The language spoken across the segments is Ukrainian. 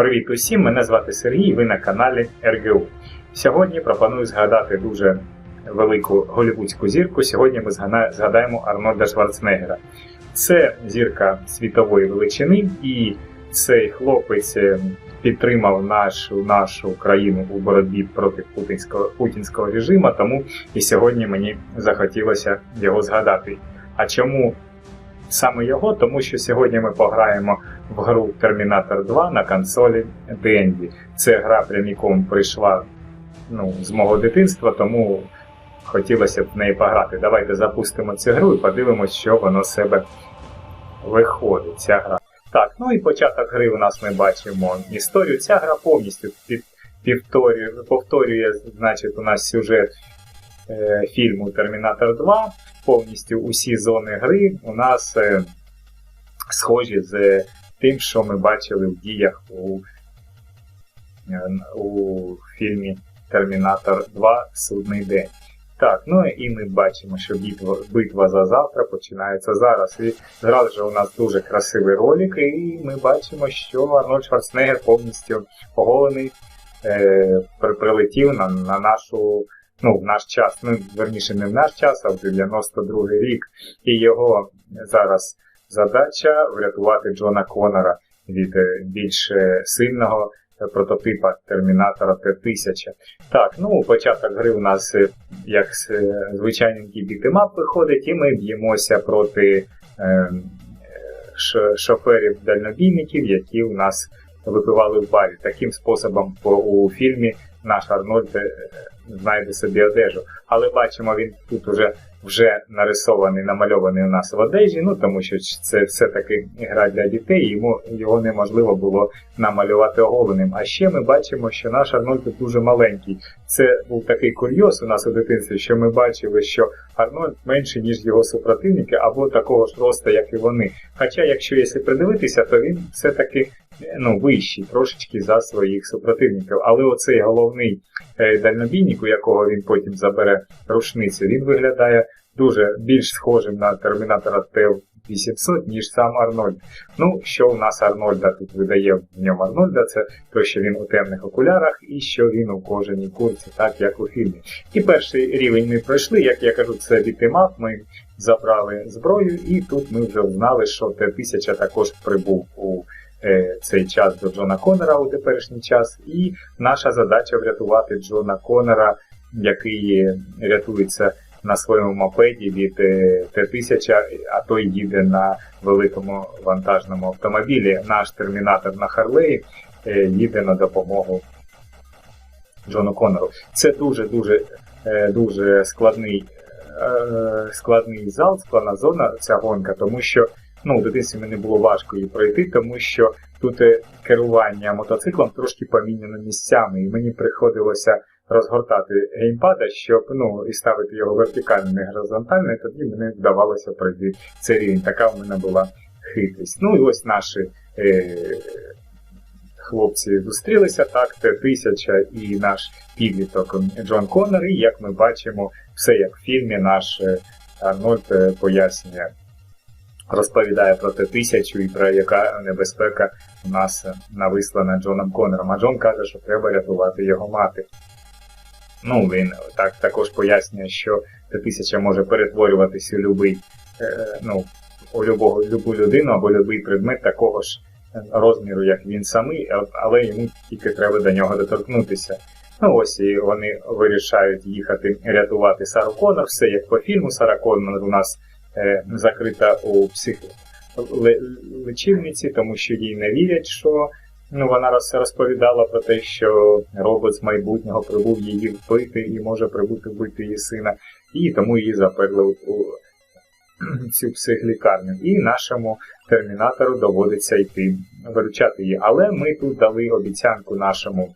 Привіт усім! Мене звати Сергій, ви на каналі РГУ. Сьогодні пропоную згадати дуже велику голівудську зірку. Сьогодні ми згадаємо Арнольда Шварценеггера. Це зірка світової величини, і цей хлопець е, підтримав нашу, нашу країну у боротьбі проти путінського, путінського режиму, тому і сьогодні мені захотілося його згадати. А чому саме його? Тому що сьогодні ми пограємо в гру Термінатор 2 на консолі Денді. Це гра пряміком прийшла ну, з мого дитинства, тому хотілося б в неї пограти. Давайте запустимо цю гру і подивимося, що воно з себе виходить. Ця гра. Так, ну і початок гри у нас ми бачимо історію. Ця гра повністю під, повторює, повторює, значить, у нас сюжет е, фільму Термінатор 2. Повністю усі зони гри у нас е, схожі з тим, що ми бачили в діях у, е, у фільмі Термінатор 2 Судний день. Так, ну і ми бачимо, що битва, битва за завтра починається зараз. І зразу ж у нас дуже красивий ролик, і ми бачимо, що Арнольд Шварценеггер повністю оголений е, при- прилетів на, на нашу, ну, в наш час. Ну, верніше, не в наш час, а в 92-й рік. І його зараз задача врятувати Джона Коннора від е, більш е, сильного е, прототипа Термінатора Т-1000. Так, ну початок гри у нас як звичайненький бітемап виходить, і ми б'ємося проти е, е, ш- шоферів-дальнобійників, які у нас випивали в барі. Таким способом по, у фільмі наш Арнольд знайде собі одежу. Але бачимо, він тут уже вже нарисований, намальований у нас в одежі, ну тому що це все-таки гра для дітей, йому його неможливо було намалювати оголеним. А ще ми бачимо, що наш Арнольд дуже маленький. Це був такий курйоз у нас у дитинстві, що ми бачили, що Арнольд менше, ніж його супротивники, або такого ж росту, як і вони. Хоча, якщо якщо придивитися, то він все-таки ну, вищий трошечки за своїх супротивників. Але оцей головний е, дальнобійник, у якого він потім забере рушницю, він виглядає дуже більш схожим на термінатора Т-800, ніж сам Арнольд. Ну, що у нас Арнольда тут видає в ньому Арнольда, це те, що він у темних окулярах і що він у кожаній курці, так як у фільмі. І перший рівень ми пройшли, як я кажу, це бітемап, ми забрали зброю, і тут ми вже знали, що Т-1000 також прибув у цей час до Джона Коннора у теперішній час. І наша задача врятувати Джона Коннора, який рятується на своєму мопеді від е, Т-1000, а той їде на великому вантажному автомобілі. Наш термінатор на Харлеї е, їде на допомогу Джону Коннору. Це дуже дуже е, складний, е, складний зал, складна зона ця гонка, тому що ну, в дитинстві мені було важко її пройти, тому що тут е, керування мотоциклом трошки поміняно місцями, і мені приходилося розгортати геймпада, щоб ну, і ставити його вертикально, не горизонтально, і тоді мені вдавалося пройти цей рівень. Така в мене була хитрість. Ну і ось наші е, хлопці зустрілися так, Т-1000 і наш підліток Джон Коннор, і як ми бачимо, все як в фільмі, наш е, Арнольд е, пояснює, розповідає про Т-1000 і про яка небезпека у нас нависла над Джоном Коннором. А Джон каже, що треба рятувати його мати. Ну, він так також пояснює, що Т-1000 може перетворюватися у любий, е, ну, у любого, любу людину або любий предмет такого ж розміру, як він самий, але йому тільки треба до нього доторкнутися. Ну ось і вони вирішають їхати рятувати Сару Коннор. Все як по фільму Сара Коннор у нас закрита у псих... тому що їй не вірять, що ну, вона розповідала про те, що робот з майбутнього прибув її вбити і може прибути вбити її сина, і тому її заперли у цю психлікарню. І нашому термінатору доводиться йти виручати її. Але ми тут дали обіцянку нашому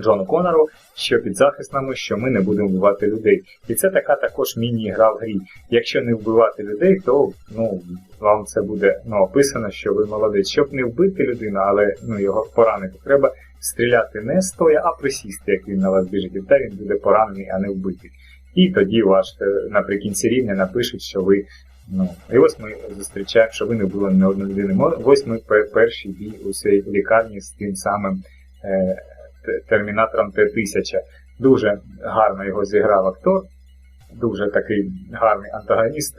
Джону Конору, що під захиснами, що ми не будемо вбивати людей. І це така також міні-гра в грі. Якщо не вбивати людей, то ну, вам це буде ну, описано, що ви молодець. Щоб не вбити людину, але ну, його поранити, треба стріляти не стоя, а присісти, як він на вас біжить. І та він буде поранений, а не вбитий. І тоді ваш е, наприкінці рівня напишуть, що ви Ну, і ось ми зустрічаємо, що ви не були не одної людини. Ось ми перший бій у цій лікарні з тим самим е, термінатором Т-1000. Дуже гарно його зіграв актор, дуже такий гарний антагоніст,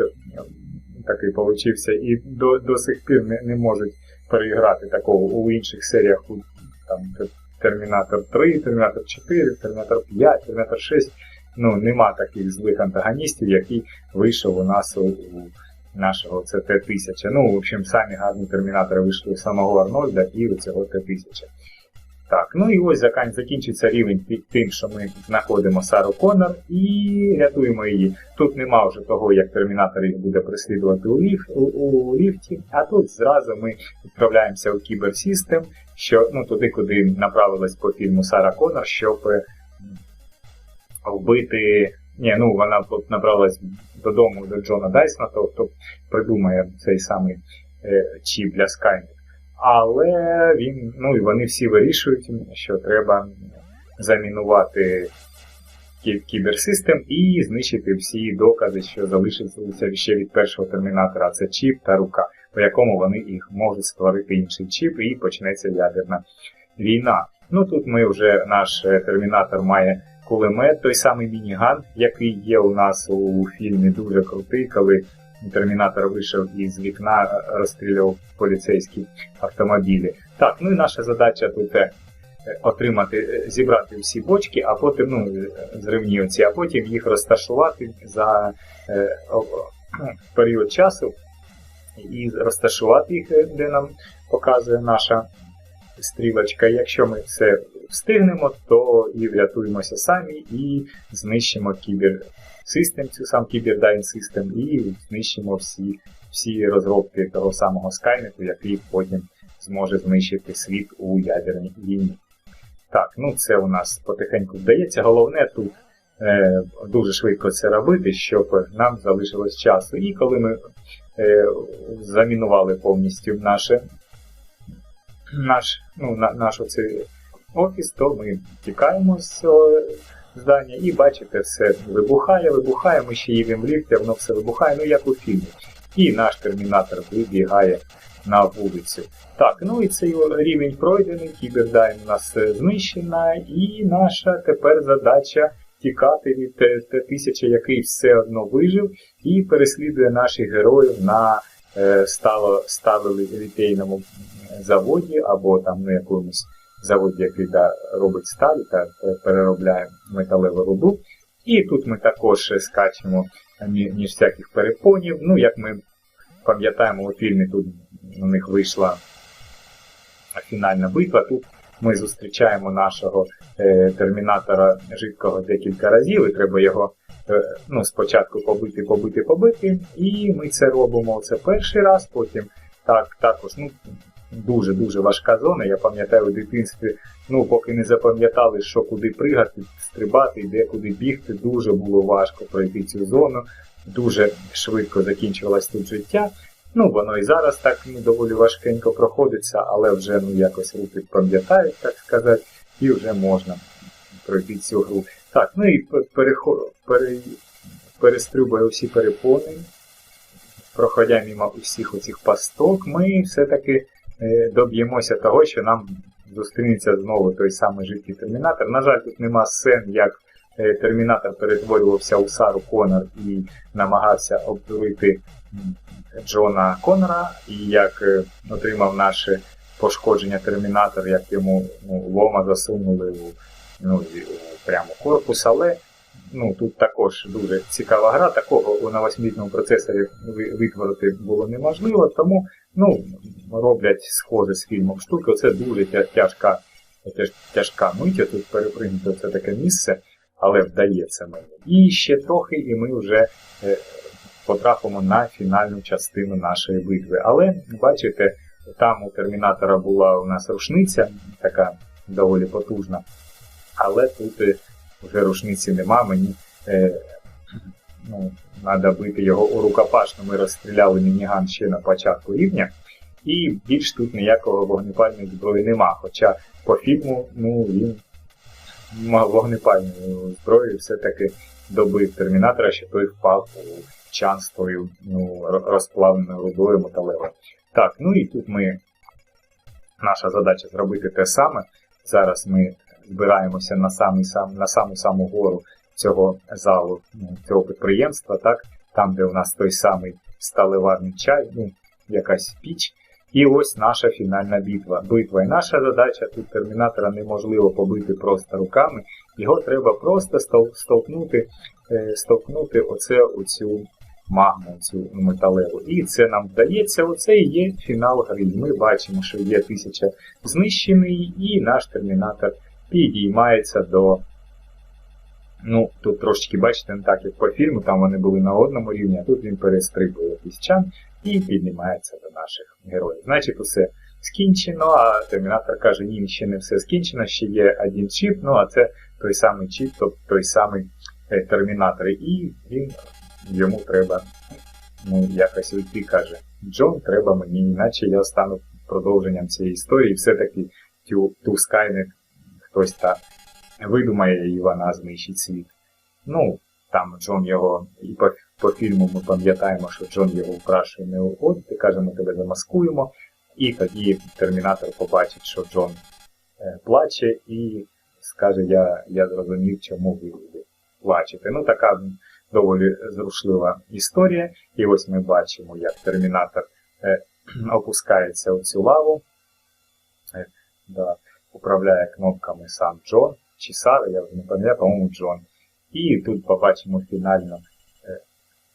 такий получився, і до до сих пір не не можуть переіграти такого у інших серіях. Там Термінатор 3, Термінатор 4, Термінатор 5, Термінатор 6. Ну, нема таких злих антагоністів, які вийшов у нас у, у нашого ЦТ-1000. Ну, в общем, самі гарні термінатори вийшли у самого Арнольда і у цього Т-1000. Так, ну і ось закінчиться рівень під тим, що ми знаходимо Сару Коннор і рятуємо її. Тут нема вже того, як термінатор їх буде переслідувати у, ліф, у, у ліфті, а тут зразу ми відправляємося у кіберсістем, що ну, туди, куди направилась по фільму Сара Коннор, щоб вбити. Ні, ну вона направилась додому до Джона Дайсона, тобто придумає цей самий е, чіп для Skynet. Але він, ну і вони всі вирішують, що треба замінувати кіберсистем і знищити всі докази, що залишилися ще від першого термінатора. Це чіп та рука, по якому вони їх можуть створити інший чіп, і почнеться ядерна війна. Ну тут ми вже наш е, термінатор має кулемет, той самий мініган, який є у нас у фільмі, дуже крутий, коли термінатор вийшов із вікна, розстрілював поліцейські автомобілі. Так, ну і наша задача тут е, отримати, е, зібрати всі бочки, а потім ну, зривні оці, а потім їх розташувати за е, період часу і розташувати їх, де нам показує наша стрілочка. Якщо ми це встигнемо, то і врятуємося самі і знищимо кібер систем, цю сам кібердайн систем, і знищимо всі всі розробки того самого Скайнету, який потім зможе знищити світ у ядерній війні. Так, ну це у нас потихеньку вдається. Головне тут е, дуже швидко це робити, щоб нам залишилось часу. І коли ми е, замінували повністю наше, наш ну, на, наш оцей офіс, то ми тікаємо з цього здання і бачите, все вибухає, вибухає, ми ще їдемо в ліфті, воно все вибухає, ну як у фільмі. І наш термінатор вибігає на вулицю. Так, ну і цей рівень пройдений, кібердайн у нас знищена, і наша тепер задача тікати від Т-1000, який все одно вижив, і переслідує наших героїв на е, стало ставили літейному заводі або там на якомусь заводі, який да, робить сталь та переробляє металеву руду. І тут ми також скачемо між всяких перепонів. Ну, як ми пам'ятаємо у фільмі, тут у них вийшла фінальна битва. Тут ми зустрічаємо нашого е, термінатора жидкого декілька разів, і треба його е, ну, спочатку побити, побити, побити. І ми це робимо це перший раз, потім так, також ну, дуже-дуже важка зона. Я пам'ятаю у дитинстві, ну поки не запам'ятали, що куди пригати, стрибати де куди бігти, дуже було важко пройти цю зону. Дуже швидко закінчувалось тут життя. Ну, воно і зараз так ну, доволі важкенько проходиться, але вже ну, якось руки пам'ятають, так сказати, і вже можна пройти цю гру. Так, ну і переход, пере, перестрибує усі перепони, проходя мимо усіх оцих пасток, ми все-таки доб'ємося того, що нам зустрінеться знову той самий жидкий термінатор. На жаль, тут нема сцен, як е, термінатор перетворювався у Сару Конор і намагався обдурити Джона Конора, і як е, отримав наше пошкодження термінатор, як йому ну, лома засунули у, ну, прямо корпус, але ну, тут також дуже цікава гра, такого у новосмітному процесорі витворити було неможливо, тому ну, роблять схоже з фільмом штуки. Оце дуже тяжка тяжка миття, тут перепригнути це таке місце, але вдається мені. І ще трохи, і ми вже е, потрапимо на фінальну частину нашої битви. Але, бачите, там у термінатора була у нас рушниця, така доволі потужна. Але тут е, вже рушниці нема, мені е, ну, треба бити його у рукопашну. Ми розстріляли мініган ще на початку рівня. І більш тут ніякого вогнепальної зброї нема. Хоча по фільму ну, він вогнепальною зброєю все-таки добив термінатора, що той впав у чан з тою ну, розплавленою рудою металевою. Так, ну і тут ми. Наша задача зробити те саме. Зараз ми збираємося на самий сам на саму саму гору цього залу, ну, цього підприємства, так, там, де у нас той самий сталеварний чай, ну, якась піч. І ось наша фінальна битва. Битва. І наша задача тут термінатора неможливо побити просто руками. Його треба просто столкнути, е, столкнути оце оцю магму, цю металеву. І це нам вдається. Оце і є фінал гри. Ми бачимо, що є тисяча знищений, і наш термінатор підіймається до. Ну, тут трошечки, бачите, не так, як по фільму, там вони були на одному рівні, а тут він перестрибує піщан і піднімається до наших героїв. Значить, усе скінчено, а термінатор каже, ні, ще не все скінчено, ще є один чіп, ну а це той самий чіп, тобто той самий е, термінатор. І він йому треба ну, якось уйти, каже. Джон, треба мені, іначе я стану продовженням цієї історії. Все-таки ту, ту Скайнет хтось так видумає і вона знищить світ. Ну, там Джон його, і по, по фільму ми пам'ятаємо, що Джон його впрашує не уходити, каже, ми тебе замаскуємо. І тоді термінатор побачить, що Джон е, плаче, і скаже, я, я зрозумів, чому ви плачете. Ну, така доволі зрушлива історія. І ось ми бачимо, як термінатор е, опускається у цю лаву. Е, да, управляє кнопками сам Джон чи Сара, я вже не пам'ятаю, по-моєму, Джон. І тут побачимо фінально, е,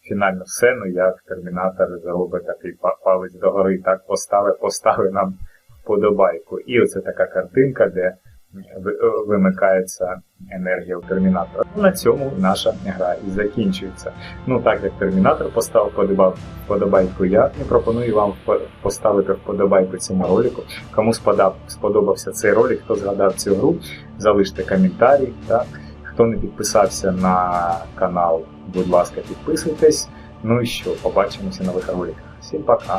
фінальну сцену, як термінатор зробить такий палець догори, так поставить, поставив нам вподобайку. І оце така картинка, де вимикається енергія у термінатора. На цьому наша гра і закінчується. Ну так як термінатор поставив вподоба- вподобайку, я і пропоную вам поставити вподобайку цьому ролику. Кому сподоб- сподобався цей ролик, хто згадав цю гру, залиште коментарі. Так? Хто не підписався на канал, будь ласка, підписуйтесь. Ну і що, побачимося на нових роликах. Всім пока!